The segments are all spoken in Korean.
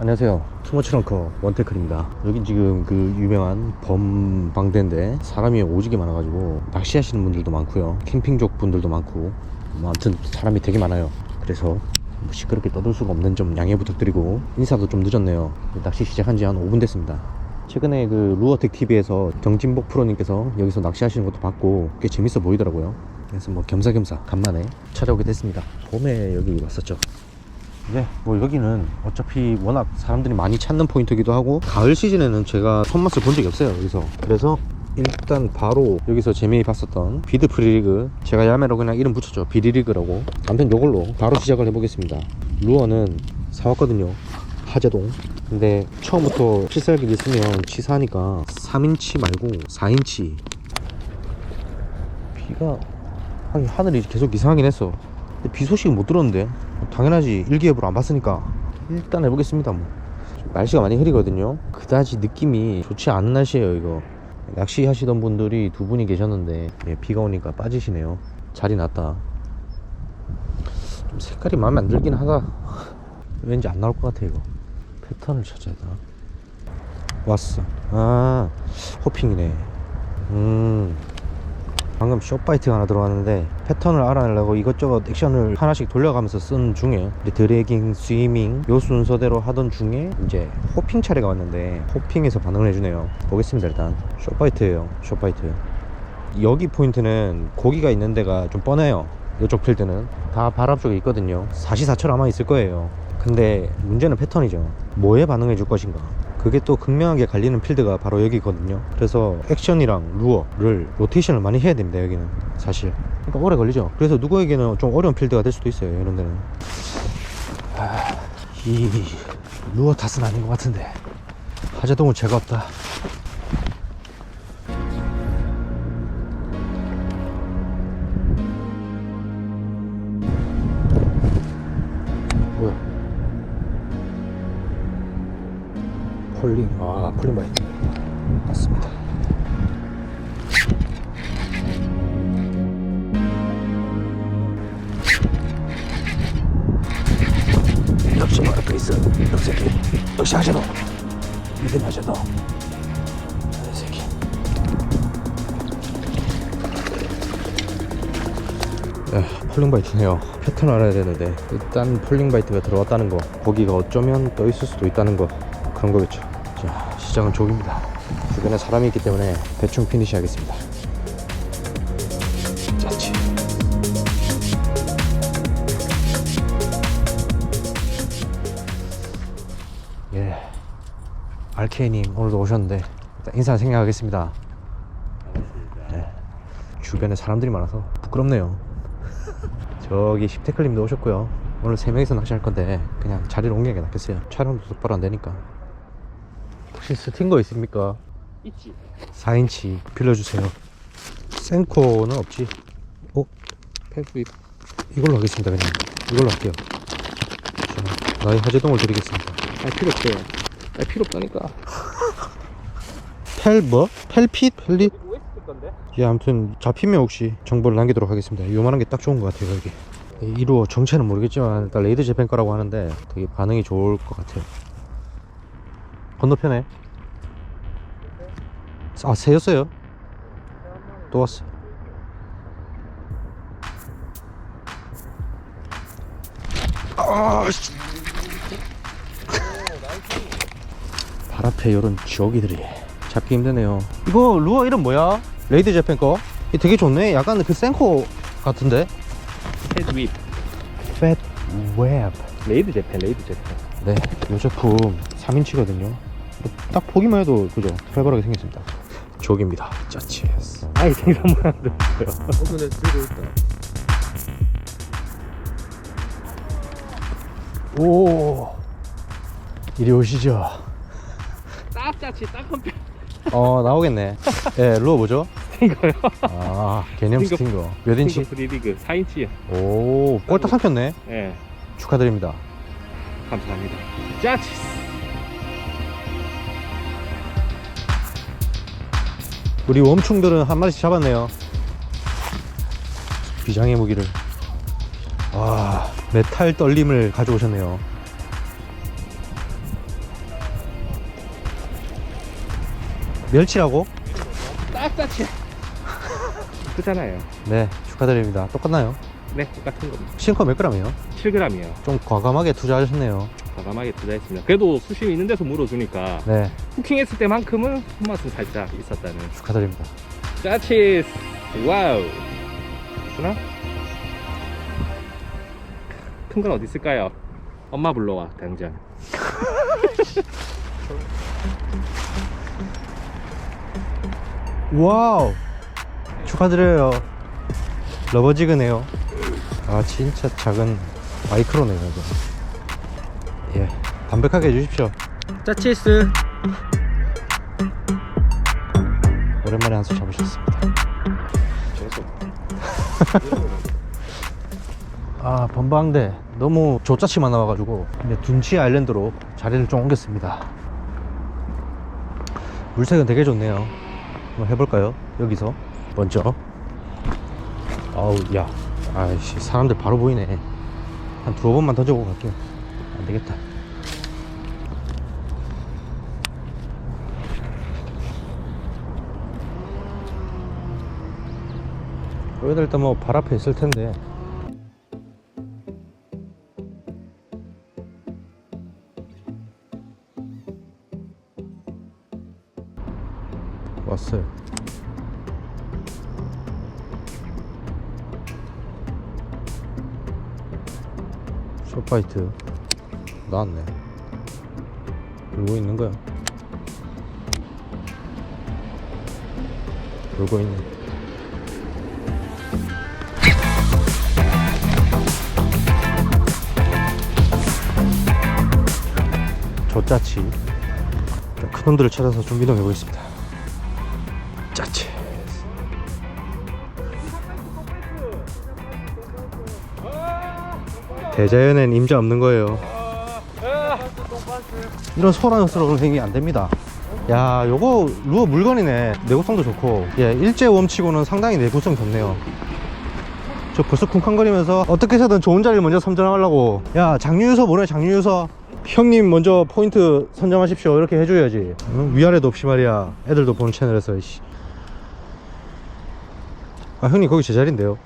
안녕하세요. 투머치렁커 원테클입니다. 여긴 지금 그 유명한 범방대인데 사람이 오지게 많아가지고 낚시하시는 분들도 많고요. 캠핑족 분들도 많고 뭐 아무튼 사람이 되게 많아요. 그래서 뭐 시끄럽게 떠들 수가 없는 점 양해 부탁드리고 인사도 좀 늦었네요. 낚시 시작한 지 한 5분 됐습니다. 최근에 그 루어텍 TV에서 정진복 프로님께서 여기서 낚시하시는 것도 봤고 꽤 재밌어 보이더라고요. 그래서 뭐 겸사겸사 간만에 찾아오게 됐습니다. 봄에 여기 왔었죠. 네, 뭐 여기는 어차피 워낙 사람들이 많이 찾는 포인트기도 하고 가을 시즌에는 제가 손맛을 본 적이 없어요 여기서. 그래서 일단 바로 여기서 재미있게 봤었던 비드 프리리그 제가 야매로 그냥 이름 붙였죠. 비리리그라고. 아무튼 요걸로 바로 시작을 해보겠습니다. 루어는 사왔거든요. 하재동. 근데 처음부터 필살기를 쓰면 치사하니까 3인치 말고 4인치. 비가 하늘이 계속 이상하긴 했어. 근데 비 소식은 못 들었는데 당연하지. 일기예보를 안 봤으니까. 일단 해보겠습니다 뭐. 날씨가 많이 흐리거든요. 그다지 느낌이 좋지 않은 날씨예요 이거. 낚시 하시던 분들이 두 분이 계셨는데 예, 비가 오니까 빠지시네요. 자리 났다. 좀 색깔이 마음에 안 들긴 하다. 왠지 안 나올 것 같아 이거. 패턴을 찾아야 되나? 왔어. 아 호핑이네. 음 방금 숏바이트가 하나 들어왔는데 패턴을 알아내려고 이것저것 액션을 하나씩 돌려가면서 쓴 중에 드래깅, 스위밍 요 순서대로 하던 중에 이제 호핑 차례가 왔는데 호핑에서 반응을 해주네요. 보겠습니다 일단. 숏바이트예요 숏바이트. 여기 포인트는 고기가 있는 데가 좀 뻔해요 이쪽 필드는. 다 발 앞쪽에 있거든요. 사시사철 아마 있을 거예요. 근데 문제는 패턴이죠. 뭐에 반응해 줄 것인가 그게 또 극명하게 갈리는 필드가 바로 여기거든요. 그래서 액션이랑 루어를 로테이션을 많이 해야 됩니다 여기는. 사실. 그러니까 오래 걸리죠. 그래서 누구에게는 좀 어려운 필드가 될 수도 있어요 이런 데는. 아, 이 루어 탓은 아닌 것 같은데. 하재동은 죄가 없다 폴링. 아 폴링 바이트 맞습니다. 역시 하셔도. 믿음 하셔도. 이 새끼. 야, 폴링 바이트네요. 패턴 알아야 되는데. 일단 폴링 바이트가 들어왔다는 거, 거기가 어쩌면 떠 있을 수도 있다는 거. 그런 거겠죠. 자, 시작은 족입니다. 주변에 사람이 있기 때문에 대충 피니시 하겠습니다. 짜치. 예, RK님 오늘도 오셨는데 일단 인사 생략하겠습니다. 예, 주변에 사람들이 많아서 부끄럽네요. 저기 십태클님도 오셨고요. 오늘 세 명이서 낚시할 건데 그냥 자리를 옮기는 게 낫겠어요. 촬영도 똑바로 안 되니까. 혹시 스팅거 있습니까? 있지. 4인치 빌려주세요. 센코는 없지. 어? 펜스윗. 이걸로 하겠습니다. 그냥 이걸로 할게요. 자, 나의 하재동을 드리겠습니다. 아 필요 없어요. 아 필요 없다니까. 펠 뭐? 펠핏? 펠릿? OS 쓸 건데? 예, 아무튼 잡히면 혹시 정보를 남기도록 하겠습니다. 요만한 게 딱 좋은 것 같아요, 여기. 이루어 정체는 모르겠지만 일단 레이드 재팬 거라고 하는데 되게 반응이 좋을 것 같아요. 건너편에 아 새였어요? 또 왔어. 아, 씨. 발 앞에 이런 지옥이들이 잡기 힘드네요. 이거 루어 이름 뭐야? 레이드 재팬 거? 이 되게 좋네. 약간 그 센코 같은데? 펜스윗. 팻 웹. 레이드 재팬, 레이드 재팬. 네, 이 제품 3인치거든요. 딱 보기만 해도 그죠? 활발하게 생겼습니다. 족입니다. 짜치스. 아이 생산 모양도 있어요. 오늘에 들고 있다. 오, 이리 오시죠. 딱 짜치, 딱한 편. 어, 나오겠네. 예, 루어 뭐죠? 이거요. 아, 개념 스팅거-. 몇 인치? 프리리그 4인치요. 오, 꼴딱 삼켰네. 예. 축하드립니다. 감사합니다. 짜치. 우리 웜충들은 한 마리씩 잡았네요. 비장의 무기를. 와 메탈 떨림을 가져오셨네요. 멸치라고? 딱딱해. 크잖아요. 네 축하드립니다. 똑같나요? 네 똑같은 겁니다. 실컷 몇 그램이에요? 7g이에요. 좀 과감하게 투자하셨네요. 과감하게 투자했습니다. 그래도 수심이 있는 데서 물어주니까 네 후킹했을 때만큼은 손맛은 살짝 있었다는. 축하드립니다 짜치스. 와우. 하나? 큰 건 어디 있을까요? 엄마 불러와 당장. 와우 축하드려요 러버지그네요 아 진짜 작은 마이크로네요 이거 예 담백하게 해주십시오. 짜치스 오랜만에 한수 잡으셨습니다. 아 번방대. 너무 조짜치만 나와가지고 이제 둔치 아일랜드로 자리를 좀 옮겼습니다. 물색은 되게 좋네요. 한번 해볼까요? 여기서. 먼저. 아우 야. 아이씨 사람들 바로 보이네. 한 두어 번만 던져보고 갈게요. 안되겠다 여기다 일단 뭐발 앞에 있을 텐데. 왔어요. 쇼파이트 나왔네. 놀고 있는 거야. 놀고 있네 조짜치. 큰 놈들을 찾아서 좀 이동해 보겠습니다. 짜치. 대자연엔 임자 없는 거예요. 이런 소란스러운 행위 안 됩니다. 야 요거 루어 물건이네. 내구성도 좋고. 예 일제 웜치고는 상당히 내구성 좋네요. 저 벌써 쿵쾅거리면서 어떻게 해서든 좋은 자리를 먼저 선점하려고. 야 장유유서 뭐래 장유유서 형님 먼저 포인트 선점하십시오 이렇게 해줘야지 응? 위아래도 없이 말이야 애들도 보는 채널에서 이씨. 아 형님 거기 제 자리인데요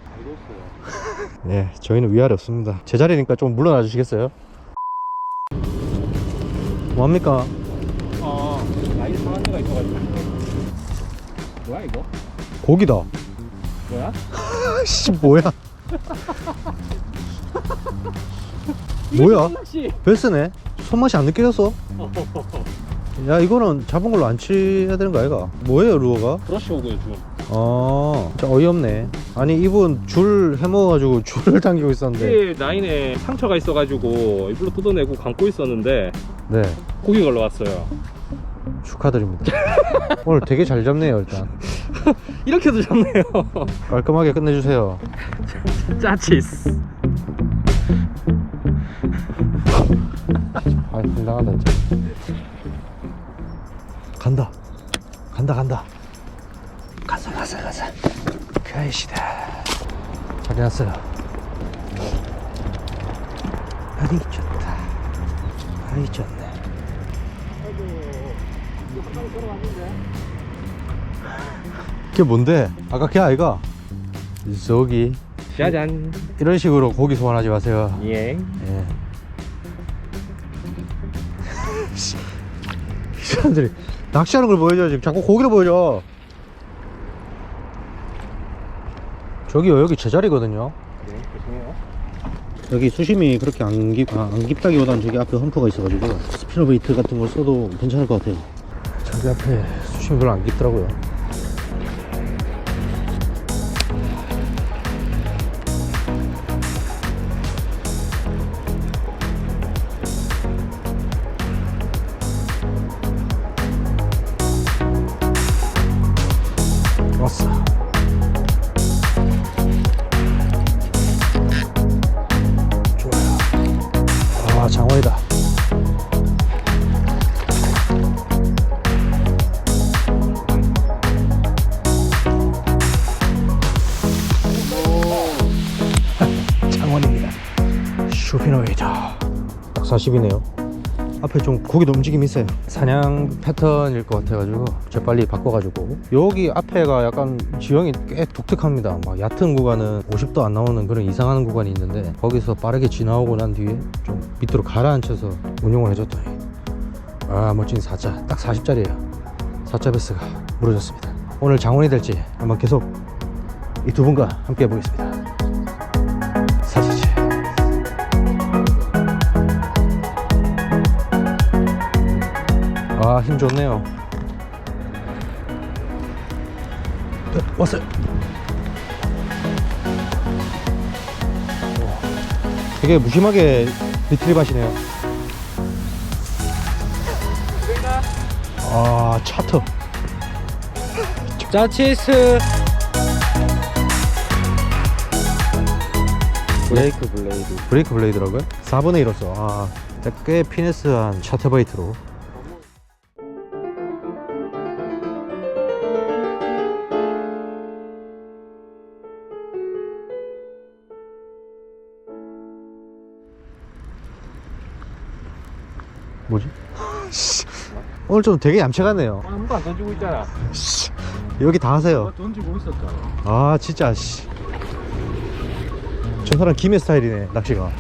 네 저희는 위아래 없습니다 제 자리니까 좀 물러나 주시겠어요? 뭐합니까? 어, 나이 상한 데가 있어가지고. 뭐야 이거? 고기다 뭐야? 씨 뭐야 뭐야 낚시. 베스네 손맛이 안 느껴졌어 야 이거는 잡은 걸로 안 치야 되는 거 아이가? 뭐예요 루어가? 브러쉬 오고요 좀. 아 진짜 어이없네. 아니 이분 줄 해먹어가지고 줄을 당기고 있었는데. 이 라인에 상처가 있어가지고 일부러 뜯어내고 감고 있었는데 네. 고기 걸러 왔어요. 축하드립니다. 오늘 되게 잘 잡네요 일단. 이렇게도 잡네요. 깔끔하게 끝내주세요. 짜치스. 아 황당하다 진짜. 간다. 간다 간다. 가자 가자 가자 가이시다 잘 해놨어요. 아이 좋다. 아이 좋네. 그게 뭔데? 아까 걔 아이가? 저기. 짜잔. 이런 식으로 고기 소환하지 마세요. 예. 예. 사람들이 낚시하는 걸 보여줘 지금. 자꾸 고기를 보여줘. 저기요 여기 제자리거든요. 네. 여기 수심이 그렇게 안, 깊, 아, 안 깊다기보다는 저기 앞에 험프가 있어가지고 스피너베이트 같은 걸 써도 괜찮을 것 같아요. 저기 앞에 수심이 별로 안 깊더라고요 40이네요. 앞에 좀 고기도 움직임이 있어요. 사냥 패턴일 것 같아가지고 재빨리 바꿔가지고. 여기 앞에가 약간 지형이 꽤 독특합니다. 막 얕은 구간은 50도 안 나오는 그런 이상한 구간이 있는데 거기서 빠르게 지나오고 난 뒤에 좀 밑으로 가라앉혀서 운용을 해줬더니 아 멋진 4자. 딱 40짜리예요. 4자 베스가 무너졌습니다. 오늘 장원이 될지 한번 계속 이 두 분과 함께 해보겠습니다 힘 좋네요. 네, 왔어요. 오, 되게 무심하게 리트립 하시네요. 아, 차터. 자치스 브레이크 블레이드 브레이크 블레이드라고요? 4분의 1로서. 아, 꽤 피네스한 차터바이트로. 뭐지? 오늘 좀 되게 얌체 같네요. 아무도 안 던지고 있잖아 여기 다 하세요. 던지고 있었잖아 아 진짜 씨. 저 사람 김해 스타일이네 낚시가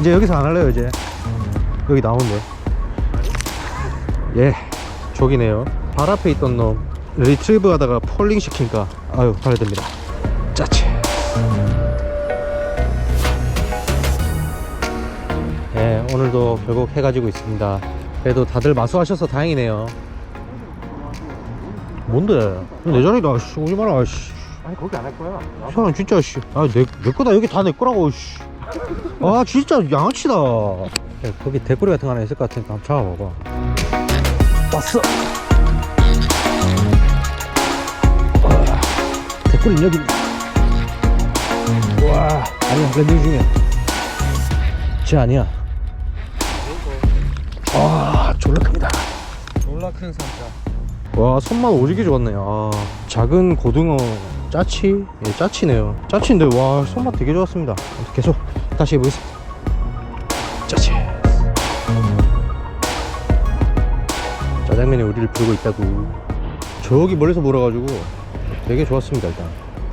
이제 여기서 안 할래요 이제 여기 나오는데 예 저기네요. 발 앞에 있던 놈 리트리브 하다가 폴링 시키니까? 아유 발해듭니다. 짜치 네 오늘도 결국 해가지고 있습니다. 그래도 다들 마수하셔서 다행이네요. 뭔데? 내 자리다 씨 오지 마라 씨. 아니 거기 안 할 거야. 이 사람 진짜 씨. 아, 내, 내 거다. 여기 다 내 거라고, 씨. 아, 진짜 양아치다. 야, 거기 대꾸리 같은 거 하나 있을 것 같으니까 한번 잡아봐봐. 왔어. 와, 대꾸리 여기. 와, 아니야, 랜딩 중이야. 쟤 아니야. 와, 졸라 큽니다. 졸라 큰 삼자 와 손맛 오지게 좋았네 아 작은 고등어 짜치 예 짜치네요 짜치인데 와 손맛 되게 좋았습니다 계속 다시 해보겠습니다 짜치 짜장면이 우리를 부르고 있다고. 저기 멀리서 몰아가지고 되게 좋았습니다 일단.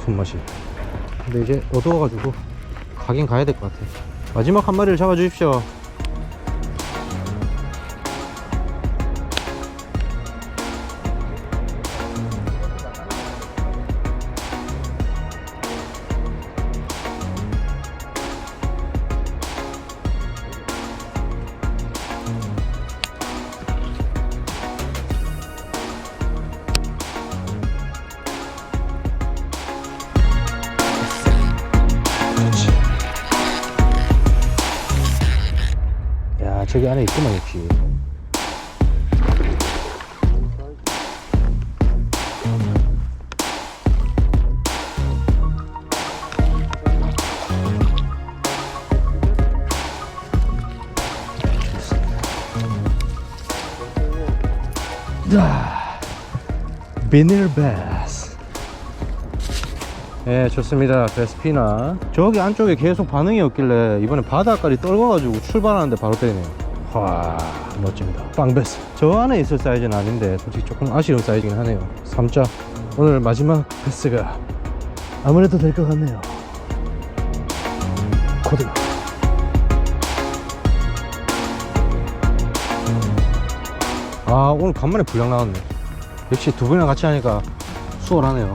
손맛이. 근데 이제 어두워가지고 가긴 가야 될 것 같아. 마지막 한 마리를 잡아 주십시오 저기 안에 있구만 역시. 자 비닐 베스. 예 좋습니다. 베스피나. 저기 안쪽에 계속 반응이 없길래 이번에 바닥까지 떨궈가지고 출발하는데 바로 때리네요 와 멋집니다. 빵베스. 저 안에 있을 사이즈는 아닌데 솔직히 조금 아쉬운 사이즈긴 하네요. 3자. 오늘 마지막 패스가 아무래도 될 것 같네요. 코드. 아 오늘 간만에 분량 나왔네. 역시 두 분이랑 같이 하니까 수월하네요